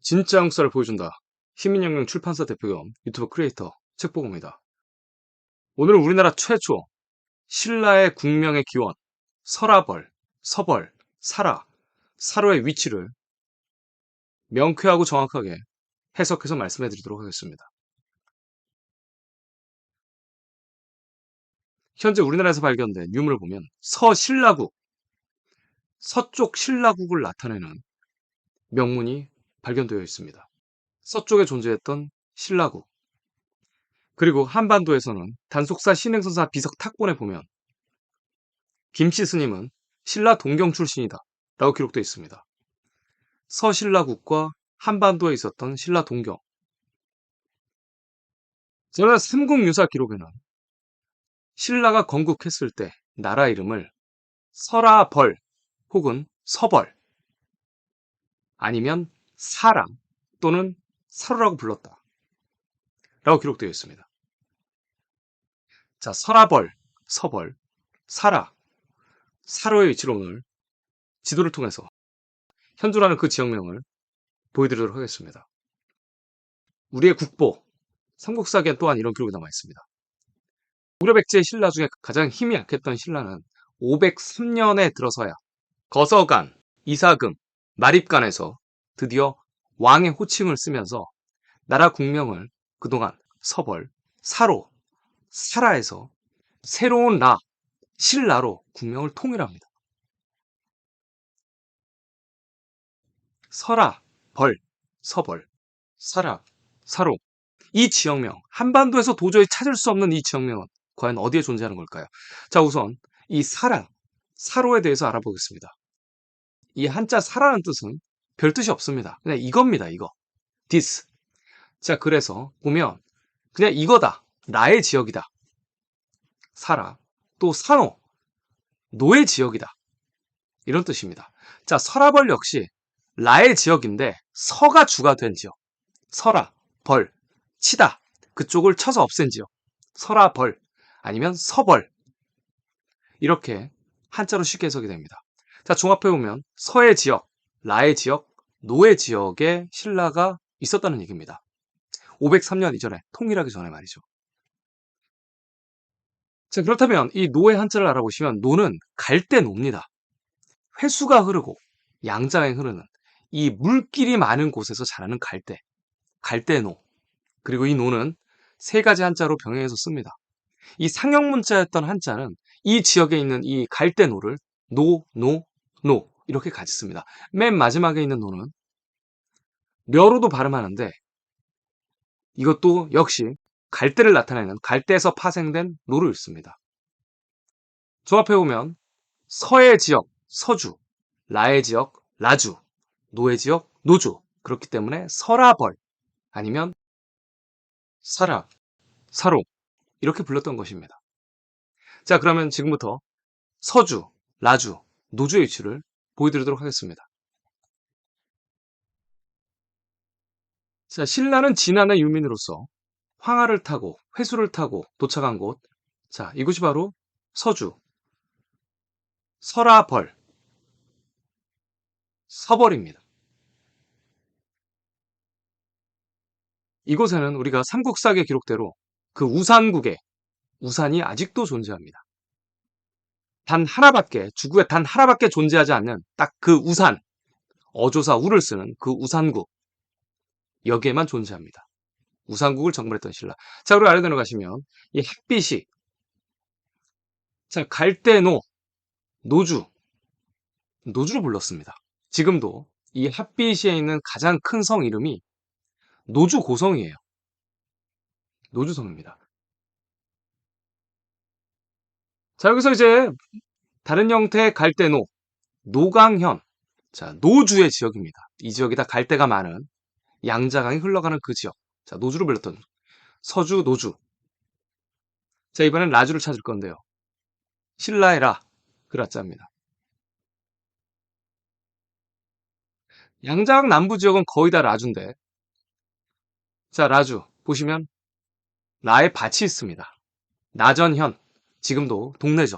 진짜 역사를 보여준다. 시민혁명 출판사 대표 겸 유튜브 크리에이터 책보고입니다. 오늘은 우리나라 최초 신라의 국명의 기원 설아벌, 서벌, 사라, 사로의 위치를 명쾌하고 정확하게 해석해서 말씀해 드리도록 하겠습니다. 현재 우리나라에서 발견된 유물을 보면 서신라국, 서쪽 신라국을 나타내는 명문이 발견되어 있습니다. 서쪽에 존재했던 신라국. 그리고 한반도에서는 단속사 신행선사 비석 탁본에 보면 김씨 스님은 신라 동경 출신이다 라고 기록되어 있습니다. 서신라국과 한반도에 있었던 신라 동경. 저는 삼국유사 기록에는 신라가 건국했을 때 나라 이름을 설아벌 혹은 서벌 아니면 사람 또는 사로라고 불렀다. 라고 기록되어 있습니다. 자, 설아벌, 서벌, 사라, 사로의 위치를 오늘 지도를 통해서 현존하는 그 지역명을 보여드리도록 하겠습니다. 우리의 국보, 삼국사기엔 또한 이런 기록이 남아 있습니다. 무려백제 신라 중에 가장 힘이 약했던 신라는 503년에 들어서야 거서간, 이사금, 마립간에서 드디어 왕의 호칭을 쓰면서 나라 국명을 그동안 서벌, 사로, 사라에서 새로운 라, 신라로 국명을 통일합니다. 설아, 벌, 서벌, 사라, 사로. 이 지역명, 한반도에서 도저히 찾을 수 없는 이 지역명은 과연 어디에 존재하는 걸까요? 자, 우선 이 사라, 사로에 대해서 알아보겠습니다. 이 한자 사라는 뜻은 별 뜻이 없습니다. 그냥 이겁니다, 이거. this. 자, 그래서 보면 그냥 이거다. 나의 지역이다. 사라. 또 산호. 노의 지역이다. 이런 뜻입니다. 자, 서라벌 역시 라의 지역인데 서가 주가 된 지역. 설아, 벌, 치다. 그쪽을 쳐서 없앤 지역. 설아, 벌. 아니면 서벌. 이렇게 한자로 쉽게 해석이 됩니다. 자, 종합해보면 서의 지역, 라의 지역, 노예 지역에 신라가 있었다는 얘기입니다. 503년 이전에 통일하기 전에 말이죠. 자, 그렇다면 이 노의 한자를 알아보시면 노는 갈대노입니다. 회수가 흐르고 양자에 흐르는 이 물길이 많은 곳에서 자라는 갈대, 갈대노. 그리고 이 노는 세 가지 한자로 병행해서 씁니다. 이 상형 문자였던 한자는 이 지역에 있는 이 갈대노를 노, 노, 노 이렇게 같이 씁니다. 맨 마지막에 있는 노는 려로도 발음하는데 이것도 역시 갈대를 나타내는 갈대에서 파생된 노를 읽습니다. 조합해 보면 서의 지역, 서주, 라의 지역, 라주, 노의 지역, 노주 그렇기 때문에 설아벌 아니면 사라, 사로 이렇게 불렀던 것입니다. 자 그러면 지금부터 서주, 라주, 노주의 위치를 보여드리도록 하겠습니다. 자, 신라는 진안의 유민으로서 황하를 타고 회수를 타고 도착한 곳. 자, 이곳이 바로 서주. 설아벌. 서벌입니다. 이곳에는 우리가 삼국사계 기록대로 그 우산국에 우산이 아직도 존재합니다. 단 하나밖에, 주국에 단 하나밖에 존재하지 않는 딱 그 우산, 어조사 우를 쓰는 그 우산국. 여기에만 존재합니다. 우산국을 정벌했던 신라. 자, 그리고 아래 내려가시면 이 햇빛이 자, 갈대노, 노주, 노주로 불렀습니다. 지금도 이 핫빛시에 있는 가장 큰 성 이름이 노주 고성이에요. 노주성입니다. 자, 여기서 이제 다른 형태의 갈대노, 노강현. 자, 노주의 지역입니다. 이 지역이 다 갈대가 많은 양자강이 흘러가는 그 지역. 자, 노주로 불렸던 서주, 노주. 자, 이번엔 라주를 찾을 건데요. 신라의 라, 그 라자입니다. 양자강 남부 지역은 거의 다 라주인데. 자, 라주. 보시면 라의 밭이 있습니다. 나전현. 지금도 동네죠.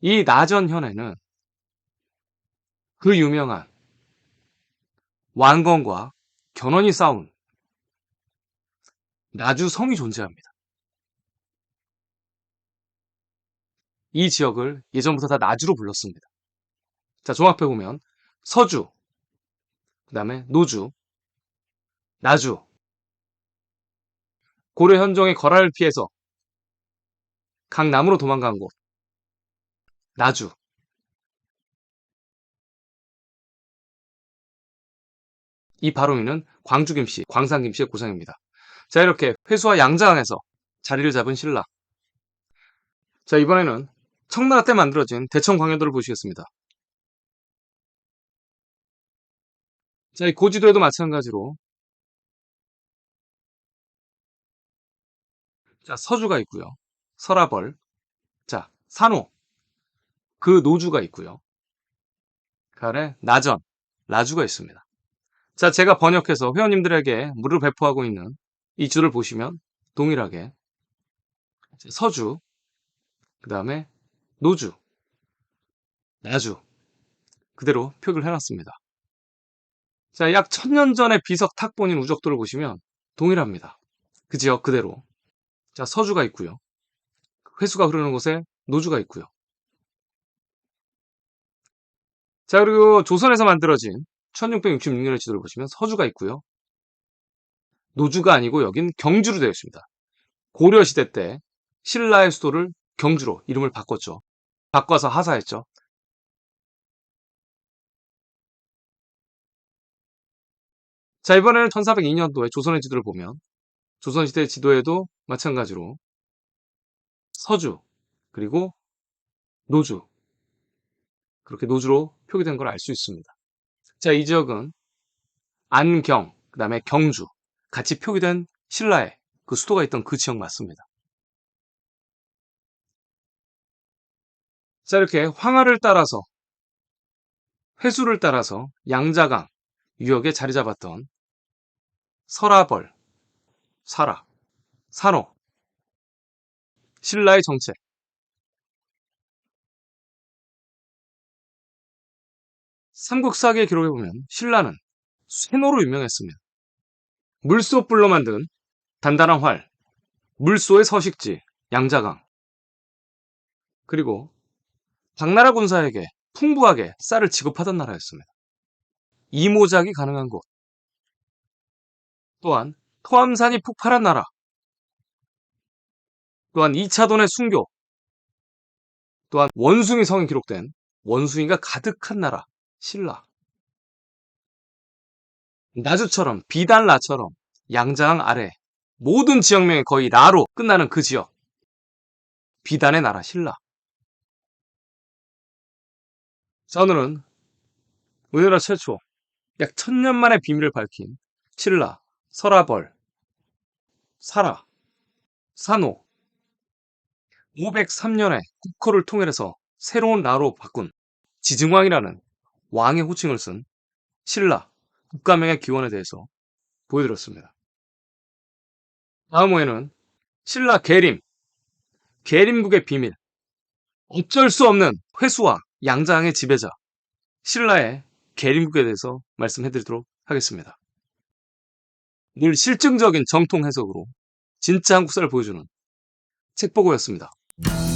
이 나전현에는 그 유명한 완건과 견훤이 싸운 나주성이 존재합니다. 이 지역을 예전부터 다 나주로 불렀습니다. 자, 종합해 보면 서주, 그 다음에 노주, 나주, 고려 현종의 거라를 피해서 강남으로 도망간 곳, 나주. 이 바로미는 광주 김씨, 광산 김씨의 고향입니다. 자, 이렇게 회수와 양자강에서 자리를 잡은 신라. 자, 이번에는 청나라 때 만들어진 대청 광해도를 보시겠습니다. 자, 이 고지도에도 마찬가지로 자, 서주가 있고요. 서라벌. 자, 산호. 그 노주가 있고요. 그 아래 나전, 라주가 있습니다. 자, 제가 번역해서 회원님들에게 무료로 배포하고 있는 이 줄을 보시면 동일하게 서주, 그 다음에 노주, 나주 그대로 표기를 해놨습니다. 자, 약 천년 전의 비석 탁본인 우적도를 보시면 동일합니다. 그 지역 그대로. 자, 서주가 있고요. 회수가 흐르는 곳에 노주가 있고요. 자, 그리고 조선에서 만들어진 1666년의 지도를 보시면 서주가 있고요. 노주가 아니고 여긴 경주로 되어 있습니다. 고려시대 때 신라의 수도를 경주로 이름을 바꿨죠. 바꿔서 하사했죠. 자, 이번에는 1402년도에 조선의 지도를 보면 조선시대 지도에도 마찬가지로 서주, 그리고 노주, 그렇게 노주로 표기된 걸 알 수 있습니다. 자, 이 지역은 안경, 그 다음에 경주, 같이 표기된 신라의 그 수도가 있던 그 지역 맞습니다. 자, 이렇게 황하를 따라서, 회수를 따라서 양자강 유역에 자리 잡았던 설아벌, 사라, 산호, 신라의 정책. 삼국사기에 기록해 보면 신라는 쇠노로 유명했습니다. 물소불로 만든 단단한 활, 물소의 서식지, 양자강. 그리고 당나라 군사에게 풍부하게 쌀을 지급하던 나라였습니다. 이모작이 가능한 곳. 또한 토암산이 폭발한 나라. 또한 2차돈의 순교. 또한 원숭이 성이 기록된 원숭이가 가득한 나라. 신라. 나주처럼 비단라처럼 양자강 아래 모든 지역명이 거의 라로 끝나는 그 지역. 비단의 나라 신라. 자, 오늘은 우리나라 최초 약 천년 만의 비밀을 밝힌 신라, 설아벌, 사라, 산호, 503년에 국호를 통일해서 새로운 나로 바꾼 지증왕이라는 왕의 호칭을 쓴 신라, 국가명의 기원에 대해서 보여드렸습니다. 다음 호에는 신라 계림, 계림국의 비밀, 어쩔 수 없는 회수와 양장의 지배자, 신라의 계림국에 대해서 말씀해드리도록 하겠습니다. 늘 실증적인 정통 해석으로 진짜 한국사를 보여주는 책보고였습니다. Thank you.